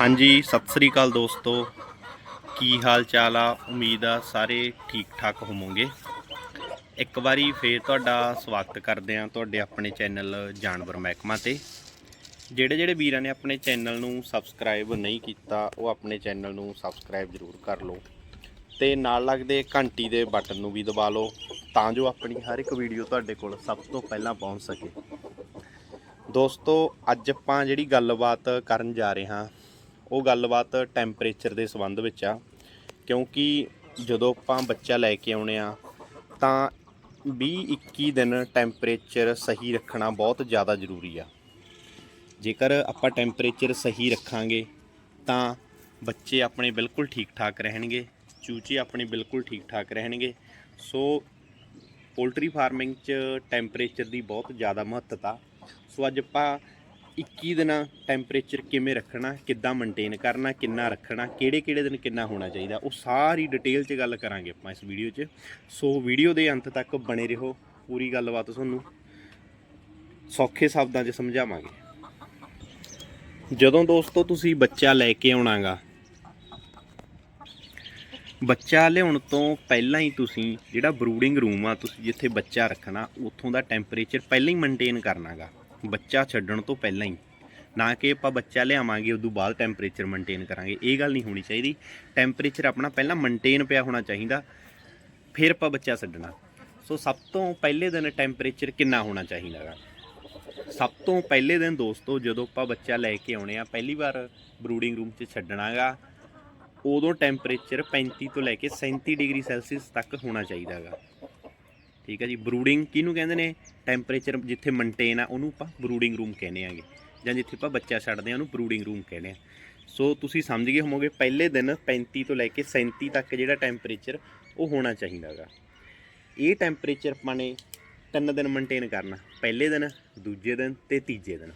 ਹਾਂਜੀ, ਸਤਿ ਸ੍ਰੀ ਅਕਾਲ ਦੋਸਤੋ। ਕੀ ਹਾਲ ਚਾਲ ਆ? ਉਮੀਦ ਆ ਸਾਰੇ ਠੀਕ ਠਾਕ ਹੋਵੋਗੇ। ਇੱਕ ਵਾਰੀ ਫੇਰ ਤੁਹਾਡਾ ਸਵਾਗਤ ਕਰਦੇ ਆ ਤੁਹਾਡੇ ਆਪਣੇ ਚੈਨਲ ਜਾਨਵਰ ਮਹਿਕਮਾ ਤੇ। ਜਿਹੜੇ ਜਿਹੜੇ ਵੀਰਾਂ ਨੇ ਆਪਣੇ ਚੈਨਲ ਨੂੰ ਸਬਸਕ੍ਰਾਈਬ ਨਹੀਂ ਕੀਤਾ, ਉਹ ਆਪਣੇ ਚੈਨਲ ਨੂੰ ਸਬਸਕ੍ਰਾਈਬ ਜ਼ਰੂਰ ਕਰ ਲਓ ਤੇ ਨਾਲ ਲੱਗਦੇ ਘੰਟੀ ਦੇ ਬਟਨ ਨੂੰ ਵੀ ਦਬਾ ਲਓ ਤਾਂ ਜੋ ਆਪਣੀ ਹਰ ਇੱਕ ਵੀਡੀਓ ਤੁਹਾਡੇ ਕੋਲ ਸਭ ਤੋਂ ਪਹਿਲਾਂ ਪਹੁੰਚ ਸਕੇ। ਦੋਸਤੋ, ਅੱਜ ਆਪਾਂ ਜਿਹੜੀ ਗੱਲਬਾਤ ਕਰਨ ਜਾ ਰਹੇ ਹਾਂ ਉਹ ਗੱਲਬਾਤ ਟੈਂਪਰੇਚਰ ਦੇ ਸੰਬੰਧ ਵਿੱਚ ਆ, ਕਿਉਂਕਿ ਜਦੋਂ ਆਪਾਂ ਬੱਚਾ ਲੈ ਕੇ ਆਉਣੇ ਆ, ਤਾਂ 20-21 ਦਿਨ ਟੈਂਪਰੇਚਰ ਸਹੀ ਰੱਖਣਾ ਬਹੁਤ ਜ਼ਿਆਦਾ ਜ਼ਰੂਰੀ ਆ। ਜੇਕਰ ਆਪਾਂ ਟੈਂਪਰੇਚਰ ਸਹੀ ਰੱਖਾਂਗੇ, ਤਾਂ ਬੱਚੇ ਆਪਣੇ ਬਿਲਕੁਲ ਠੀਕ ਠਾਕ ਰਹਿਣਗੇ, ਚੂਚੇ ਆਪਣੇ ਬਿਲਕੁਲ ਠੀਕ ਠਾਕ ਰਹਿਣਗੇ। ਸੋ ਪੋਲਟਰੀ ਫਾਰਮਿੰਗ 'ਚ ਟੈਂਪਰੇਚਰ ਦੀ ਬਹੁਤ ਜ਼ਿਆਦਾ ਮਹੱਤਤਾ। ਸੋ ਅੱਜ ਆਪਾਂ 21 ਦਿਨਾਂ ਟੈਂਪਰੇਚਰ ਕਿਵੇਂ ਰੱਖਣਾ, ਕਿੱਦਾਂ ਮੇਨਟੇਨ ਕਰਨਾ, ਕਿੰਨਾ ਰੱਖਣਾ, ਕਿਹੜੇ ਕਿਹੜੇ ਦਿਨ ਕਿੰਨਾ ਹੋਣਾ ਚਾਹੀਦਾ, ਉਹ ਸਾਰੀ ਡਿਟੇਲ 'ਚ ਗੱਲ ਕਰਾਂਗੇ ਆਪਾਂ ਇਸ ਵੀਡੀਓ 'ਚ। ਸੋ ਵੀਡੀਓ ਦੇ ਅੰਤ ਤੱਕ ਬਣੇ ਰਹੋ, ਪੂਰੀ ਗੱਲਬਾਤ ਤੁਹਾਨੂੰ ਸੌਖੇ ਸ਼ਬਦਾਂ 'ਚ ਸਮਝਾਵਾਂਗੇ। ਜਦੋਂ ਦੋਸਤੋ ਤੁਸੀਂ ਬੱਚਾ ਲੈ ਕੇ ਆਉਣਾਗਾ, ਬੱਚਾ ਲਿਆਉਣ ਤੋਂ ਪਹਿਲਾਂ ਹੀ ਤੁਸੀਂ ਜਿਹੜਾ ਬਰੂਡਿੰਗ ਰੂਮ ਆ, ਤੁਸੀਂ ਜਿੱਥੇ ਬੱਚਾ ਰੱਖਣਾ, ਉੱਥੋਂ ਦਾ ਟੈਂਪਰੇਚਰ ਪਹਿਲਾਂ ਹੀ ਮੇਨਟੇਨ ਕਰਨਾਗਾ। ਬੱਚਾ ਛੱਡਣ ਤੋਂ ਪਹਿਲਾਂ ਹੀ। ਨਾ ਕਿ ਆਪਾਂ ਬੱਚਾ ਲਿਆਵਾਂਗੇ, ਉਦੋਂ ਬਾਅਦ ਟੈਂਪਰੇਚਰ ਮੇਨਟੇਨ ਕਰਾਂਗੇ। ਇਹ ਗੱਲ ਨਹੀਂ ਹੋਣੀ ਚਾਹੀਦੀ। ਟੈਂਪਰੇਚਰ ਆਪਣਾ ਪਹਿਲਾਂ ਮੇਨਟੇਨ ਪਿਆ ਹੋਣਾ ਚਾਹੀਦਾ। ਫਿਰ ਆਪਾਂ ਬੱਚਾ ਛੱਡਣਾ। ਸੋ ਸਭ ਤੋਂ ਪਹਿਲੇ ਦਿਨ ਟੈਂਪਰੇਚਰ ਕਿੰਨਾ ਹੋਣਾ ਚਾਹੀਦਾ ਚਾਹੀਦਾਗਾ ਸਭ ਤੋਂ ਪਹਿਲੇ ਦਿਨ ਦੋਸਤੋ, ਜਦੋਂ ਆਪਾਂ ਬੱਚਾ ਲੈ ਕੇ ਆਉਣੇ ਆ, ਪਹਿਲੀ ਵਾਰ ਬਰੂਡਿੰਗ ਰੂਮ 'ਚ ਛੱਡਣਾਗਾ ਉਦੋਂ ਟੈਂਪਰੇਚਰ 35 ਤੋਂ ਲੈ ਕੇ 37 ਡਿਗਰੀ ਸੈਲਸੀਅਸ ਤੱਕ ਹੋਣਾ ਚਾਹੀਦਾਗਾ ਠੀਕ ਹੈ ਜੀ ਬਰੂਡਿੰਗ ਕਿਹਨੂੰ ਕਹਿੰਦੇ ਨੇ? ਟੈਂਪਰੇਚਰ ਜਿੱਥੇ ਮੇਨਟੇਨ ਆ, ਉਹਨੂੰ ਆਪਾਂ ਬਰੂਡਿੰਗ ਰੂਮ ਕਹਿੰਦੇ ਆਗੇ। ਜਾਂ ਜਿੱਥੇ ਆਪਾਂ ਬੱਚਾ ਛੱਡਦੇ ਆ, ਉਹਨੂੰ ਬਰੂਡਿੰਗ ਰੂਮ ਕਹਿੰਦੇ ਆ। ਸੋ ਤੁਸੀਂ ਸਮਝ ਗਏ ਹੋਵੋਗੇ, ਪਹਿਲੇ ਦਿਨ 35 ਤੋਂ ਲੈ ਕੇ 37 ਤੱਕ ਜਿਹੜਾ ਟੈਂਪਰੇਚਰ ਉਹ ਹੋਣਾ ਚਾਹੀਦਾਗਾ ਇਹ ਟੈਂਪਰੇਚਰ ਆਪਾਂ ਨੇ ਤਿੰਨ ਦਿਨ ਮੇਨਟੇਨ ਕਰਨਾ। ਪਹਿਲੇ ਦਿਨ, ਦੂਜੇ ਦਿਨ ਤੇ ਤੀਜੇ ਦਿਨ।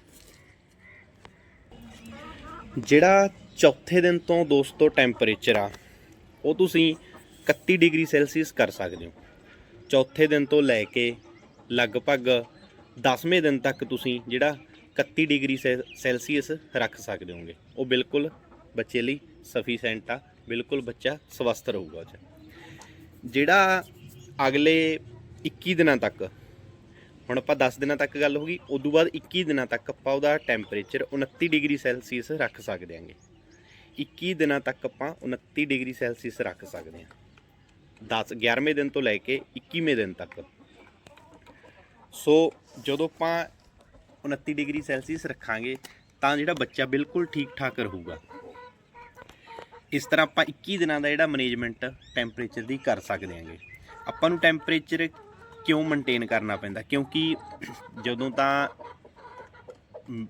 ਜਿਹੜਾ ਚੌਥੇ ਦਿਨ ਤੋਂ ਦੋਸਤੋ ਟੈਂਪਰੇਚਰ ਆ, ਉਹ ਤੁਸੀਂ 31 ਡਿਗਰੀ ਸੈਲਸੀਅਸ ਕਰ ਸਕਦੇ ਹੋ। ਚੌਥੇ ਦਿਨ ਤੋਂ ਲੈ ਕੇ ਲਗਭਗ 10ਵੇਂ ਦਿਨ ਤੱਕ ਤੁਸੀਂ ਜਿਹੜਾ 31 ਡਿਗਰੀ ਸੈ- ਸੈਲਸੀਅਸ ਰੱਖ ਸਕਦੇ ਹੋਗੇ ਉਹ ਬਿਲਕੁਲ ਬੱਚੇ ਲਈ ਸਫੀਸ਼ੈਂਟ ਆ, ਬਿਲਕੁਲ ਬੱਚਾ ਸਵਸਥ ਰਹੂਗਾ ਉਹ ਜਿਹੜਾ ਅਗਲੇ 21 ਦਿਨਾਂ ਤੱਕ, ਹੁਣ ਆਪਾਂ 10 ਦਿਨਾਂ ਤੱਕ ਗੱਲ ਹੋ ਗਈ, ਉਦੋਂ ਬਾਅਦ 21 ਦਿਨਾਂ ਤੱਕ ਆਪਾਂ ਉਹਦਾ ਟੈਂਪਰੇਚਰ 29 ਡਿਗਰੀ ਸੈਲਸੀਅਸ ਰੱਖ ਸਕਦੇ ਹਾਂਗੇ। 21 ਦਿਨਾਂ ਤੱਕ ਆਪਾਂ 29 ਡਿਗਰੀ ਸੈਲਸੀਅਸ ਰੱਖ ਸਕਦੇ ਹਾਂ। 10 11ਵੇਂ ਦਿਨ ਤੋਂ ਲੈ ਕੇ 21ਵੇਂ ਦਿਨ ਤੱਕ। ਸੋ ਜਦੋਂ ਆਪਾਂ 29 ਡਿਗਰੀ ਸੈਲਸੀਅਸ ਰੱਖਾਂਗੇ, ਤਾਂ ਜਿਹੜਾ ਬੱਚਾ ਬਿਲਕੁਲ ਠੀਕ ਠਾਕ ਰਹੂਗਾ। ਇਸ ਤਰ੍ਹਾਂ ਆਪਾਂ 21 ਦਿਨਾਂ ਦਾ ਜਿਹੜਾ ਮੈਨੇਜਮੈਂਟ ਟੈਂਪਰੇਚਰ ਦੀ ਕਰ ਸਕਦੇ ਹਾਂਗੇ। ਆਪਾਂ ਨੂੰ ਟੈਂਪਰੇਚਰ ਕਿਉਂ ਮੇਨਟੇਨ ਕਰਨਾ ਪੈਂਦਾ? ਕਿਉਂਕਿ ਜਦੋਂ ਤਾਂ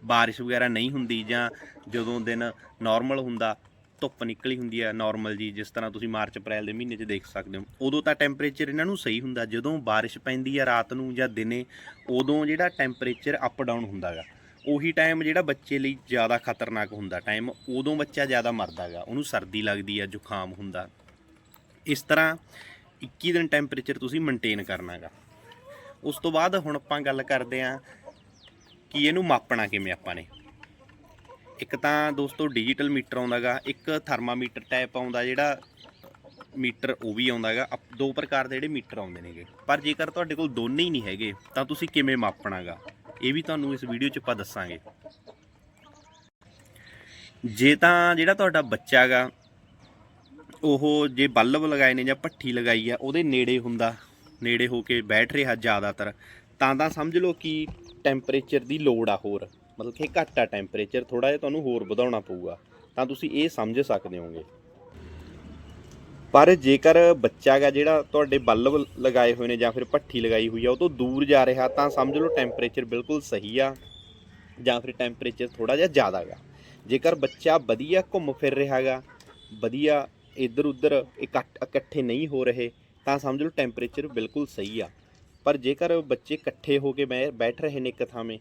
ਬਾਰਿਸ਼ ਵਗੈਰਾ ਨਹੀਂ ਹੁੰਦੀ ਜਾਂ ਜਦੋਂ ਦਿਨ ਨਾਰਮਲ ਹੁੰਦਾ ਧੁੱਪ ਨਿਕਲੀ ਹੁੰਦੀ ਹੈ ਨਾਰਮਲ ਜੀ, ਜਿਸ ਤਰ੍ਹਾਂ ਤੁਸੀਂ ਮਾਰਚ, ਅਪ੍ਰੈਲ ਦੇ ਮਹੀਨੇ 'ਚ ਦੇਖ ਸਕਦੇ ਹੋ। ਉਦੋਂ ਤਾਂ ਟੈਂਪਰੇਚਰ ਇਹਨਾਂ ਨੂੰ ਸਹੀ ਹੁੰਦਾ, ਜਦੋਂ ਬਾਰਿਸ਼ ਪੈਂਦੀ ਹੈ ਰਾਤ ਨੂੰ ਜਾਂ ਦਿਨੇ, ਉਦੋਂ ਜਿਹੜਾ ਟੈਂਪਰੇਚਰ ਅਪ ਡਾਊਨ ਹੁੰਦਾਗਾ ਉਹੀ ਟਾਈਮ ਜਿਹੜਾ ਬੱਚੇ ਲਈ ਜ਼ਿਆਦਾ ਖਤਰਨਾਕ ਹੁੰਦਾ ਟਾਈਮ ਉਦੋਂ ਬੱਚਾ ਜ਼ਿਆਦਾ ਮਰਦਾਗਾ ਉਹਨੂੰ ਸਰਦੀ ਲੱਗਦੀ ਹੈ ਜ਼ੁਕਾਮ ਹੁੰਦਾ। ਇਸ ਤਰ੍ਹਾਂ 21 ਦਿਨ ਟੈਂਪਰੇਚਰ ਤੁਸੀਂ ਮੇਨਟੇਨ ਕਰਨਾਗਾ ਉਸ ਤੋਂ ਬਾਅਦ ਹੁਣ ਆਪਾਂ ਗੱਲ ਕਰਦੇ ਆਂ ਕਿ ਇਹਨੂੰ ਮਾਪਣਾ ਕਿਵੇਂ ਆਪਾਂ ਨੇ। ਇੱਕ ਤਾਂ ਦੋਸਤੋ ਡਿਜੀਟਲ ਮੀਟਰ ਆਉਂਦਾਗਾ, ਇੱਕ ਥਰਮਾਮੀਟਰ ਟਾਈਪ ਆਉਂਦਾ ਜਿਹੜਾ ਮੀਟਰ ਉਹ ਵੀ ਆਉਂਦਾਗਾ। ਅਪ- ਦੋ ਪ੍ਰਕਾਰ ਦੇ ਜਿਹੜੇ ਮੀਟਰ ਆਉਂਦੇ ਨੇਗੇ। ਪਰ ਜੇਕਰ ਤੁਹਾਡੇ ਕੋਲ ਦੋਨੇ ਹੀ ਨਹੀਂ ਹੈਗੇ, ਤਾਂ ਤੁਸੀਂ ਕਿਵੇਂ ਮਾਪਣਾਗਾ? ਇਹ ਵੀ ਤੁਹਾਨੂੰ ਇਸ ਵੀਡੀਓ 'ਚ ਆਪਾਂ ਦੱਸਾਂਗੇ। ਜੇ ਤਾਂ ਜਿਹੜਾ ਤੁਹਾਡਾ ਬੱਚਾ ਗਾ ਉਹ ਜੇ ਬੱਲਬ ਲਗਾਏ ਨੇ ਜਾਂ ਭੱਠੀ ਲਗਾਈ ਆ, ਉਹਦੇ ਨੇੜੇ ਹੁੰਦਾ, ਨੇੜੇ ਹੋ ਕੇ ਬੈਠ ਰਿਹਾ ਜ਼ਿਆਦਾਤਰ, ਤਾਂ ਤਾਂ ਸਮਝ ਲਓ ਕਿ ਟੈਂਪਰੇਚਰ ਦੀ ਲੋੜ ਆ ਹੋਰ। ਮਤਲਬ ਕਿ ਘੱਟ ਆ ਟੈਂਪਰੇਚਰ ਥੋੜਾ ਜਿਹਾ ਤੁਹਾਨੂੰ ਹੋਰ ਵਧਾਉਣਾ ਪਊਗਾ। ਤਾਂ ਤੁਸੀਂ ਇਹ ਸਮਝ ਸਕਦੇ ਹੋਗੇ ਪਰ ਜੇਕਰ ਬੱਚਾ ਗਾ ਜਿਹੜਾ ਤੁਹਾਡੇ ਬੱਲਬ ਲਗਾਏ ਹੋਏ ਨੇ ਜਾਂ ਫਿਰ ਭੱਠੀ ਲਗਾਈ ਹੋਈ ਆ, ਉਹ ਤੋਂ ਦੂਰ ਜਾ ਰਿਹਾ, ਤਾਂ ਸਮਝ ਲਓ ਟੈਂਪਰੇਚਰ ਬਿਲਕੁਲ ਸਹੀ ਆ, ਜਾਂ ਫਿਰ ਟੈਂਪਰੇਚਰ ਥੋੜਾ ਜਿਹਾ ਜ਼ਿਆਦਾ ਗਾ। ਜੇਕਰ ਬੱਚਾ ਵਧੀਆ ਘੁੰਮ ਫਿਰ ਰਿਹਾ ਗਾ, ਵਧੀਆ ਇੱਧਰ ਉੱਧਰ ਇਕੱਠ, ਇਕੱਠੇ ਨਹੀਂ ਹੋ ਰਹੇ, ਤਾਂ ਸਮਝ ਲਓ ਟੈਂਪਰੇਚਰ ਬਿਲਕੁਲ ਸਹੀ ਆ। ਪਰ ਜੇਕਰ ਬੱਚੇ ਇਕੱਠੇ ਹੋ ਕੇ ਬਹਿ ਬੈਠ ਰਹੇ ਨੇ ਇੱਕ ਥਾਵੇਂ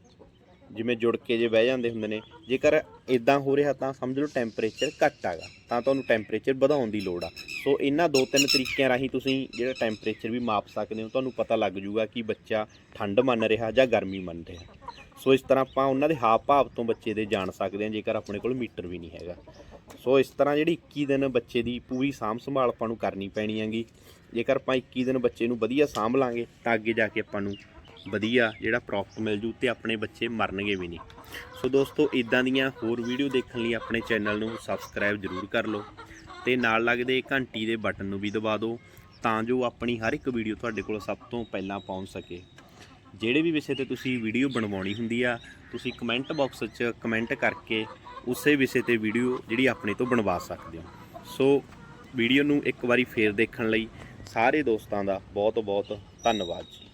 ਜਿਵੇਂ ਜੁੜ ਕੇ ਜੇ ਬਹਿ ਜਾਂਦੇ ਹੁੰਦੇ ਨੇ, ਜੇਕਰ ਇਦਾਂ ਹੋ ਰਿਹਾ ਤਾਂ ਸਮਝ ਲਓ ਟੈਂਪਰੇਚਰ ਘੱਟ ਆਗਾ ਤਾਂ ਤੁਹਾਨੂੰ ਟੈਂਪਰੇਚਰ ਵਧਾਉਣ ਦੀ ਲੋੜ ਆ। ਸੋ ਇਹਨਾਂ ਦੋ ਤਿੰਨ ਤਰੀਕਿਆਂ ਰਾਹੀਂ ਤੁਸੀਂ ਜਿਹੜਾ ਟੈਂਪਰੇਚਰ ਵੀ ਮਾਪ ਸਕਦੇ ਹੋ, ਤੁਹਾਨੂੰ ਪਤਾ ਲੱਗ ਜੂਗਾ ਕਿ ਬੱਚਾ ਠੰਡ ਮੰਨ ਰਿਹਾ ਜਾਂ ਗਰਮੀ ਮੰਨ ਰਿਹਾ। ਸੋ ਇਸ ਤਰ੍ਹਾਂ ਆਪਾਂ ਉਹਨਾਂ ਦੇ ਹਾਵ ਭਾਵ ਤੋਂ ਬੱਚੇ ਦੇ ਜਾਣ ਸਕਦੇ ਹਾਂ, ਜੇਕਰ ਆਪਣੇ ਕੋਲ ਮੀਟਰ ਵੀ ਨਹੀਂ ਹੈਗਾ। ਸੋ ਇਸ ਤਰ੍ਹਾਂ ਜਿਹੜੀ 21 ਦਿਨ ਬੱਚੇ ਦੀ ਪੂਰੀ ਸਾਂਭ ਸੰਭਾਲ ਆਪਾਂ ਨੂੰ ਕਰਨੀ ਪੈਣੀ ਹੈਗੀ। ਜੇਕਰ ਆਪਾਂ 21 ਦਿਨ ਬੱਚੇ ਨੂੰ ਵਧੀਆ ਸਾਂਭ ਲਾਂਗੇ, ਤਾਂ ਅੱਗੇ ਜਾ ਕੇ ਆਪਾਂ ਨੂੰ ਵਧੀਆ ਜਿਹੜਾ ਪ੍ਰੋਫਿਟ ਮਿਲ ਜੂ ਤੇ ਆਪਣੇ ਬੱਚੇ ਮਰਨਗੇ ਵੀ ਨਹੀਂ। ਸੋ ਦੋਸਤੋ ਇਦਾਂ ਦੀਆਂ ਹੋਰ ਵੀਡੀਓ ਦੇਖਣ ਲਈ ਆਪਣੇ ਚੈਨਲ ਨੂੰ ਸਬਸਕ੍ਰਾਈਬ ਜ਼ਰੂਰ ਕਰ ਲਓ ਤੇ ਨਾਲ ਲੱਗਦੇ ਘੰਟੀ ਦੇ ਬਟਨ ਨੂੰ ਵੀ ਦਬਾ ਦਿਓ ਤਾਂ ਜੋ ਆਪਣੀ ਹਰ ਇੱਕ ਵੀਡੀਓ ਤੁਹਾਡੇ ਕੋਲ ਸਭ ਤੋਂ ਪਹਿਲਾਂ ਪਹੁੰਚ ਸਕੇ। ਜਿਹੜੇ ਵੀ ਵਿਸ਼ੇ ਤੇ ਤੁਸੀਂ ਵੀਡੀਓ ਬਣਵਾਉਣੀ ਹੁੰਦੀ ਆ, ਤੁਸੀਂ ਕਮੈਂਟ ਬਾਕਸ 'ਚ ਕਮੈਂਟ ਕਰਕੇ ਉਸੇ ਵਿਸ਼ੇ ਤੇ ਵੀਡੀਓ ਜਿਹੜੀ ਆਪਣੇ ਤੋਂ ਬਣਵਾ ਸਕਦੇ ਹੋ। ਸੋ ਵੀਡੀਓ ਨੂੰ ਇੱਕ ਵਾਰੀ ਫੇਰ ਦੇਖਣ ਲਈ ਸਾਰੇ ਦੋਸਤਾਂ ਦਾ ਬਹੁਤ ਬਹੁਤ ਧੰਨਵਾਦ ਜੀ।